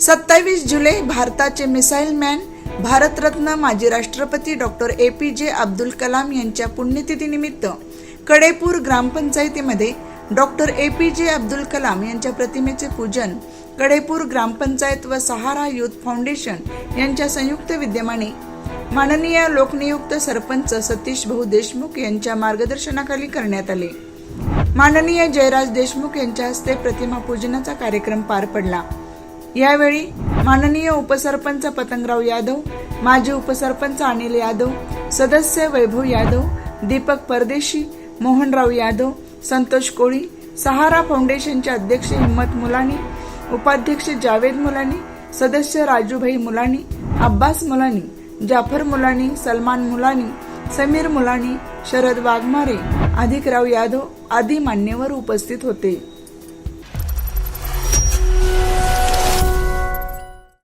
सत्तावीस जुलै भारताचे missile man Bharat Ratna माजी राष्ट्रपती डॉक्टर ए पी जे अब्दुल कलाम यांच्या पुण्यतिथीनिमित्त कडेपूर ग्रामपंचायतीमध्ये डॉक्टर ए पी जे अब्दुल कलाम यांच्या प्रतिमेचे पूजन कडेपूर ग्रामपंचायत व सहारा युथ फाउंडेशन यांच्या संयुक्त विद्यमाने माननीय लोकनियुक्त सरपंच सतीश भाऊ देशमुख यांच्या मार्गदर्शनाखाली करण्यात आले. माननीय जयराज देशमुख यांच्या हस्ते प्रतिमा पूजनाचा कार्यक्रम पार पडला. यावेळी माननीय उपसरपंच पतंगराव यादव माजी उपसरपंच अनिल यादव सदस्य वैभव यादव दीपक परदेशी मोहनराव यादव संतोष कोळी सहारा फाउंडेशनचे अध्यक्ष हिम्मत मुलानी उपाध्यक्ष जावेद मुलानी सदस्य राजूभाई मुलानी अब्बास मुलानी जाफर मुलानी सलमान मुलानी समीर मुलानी शरद वाघमारे अधिकराव यादव आदी मान्यवर उपस्थित होते.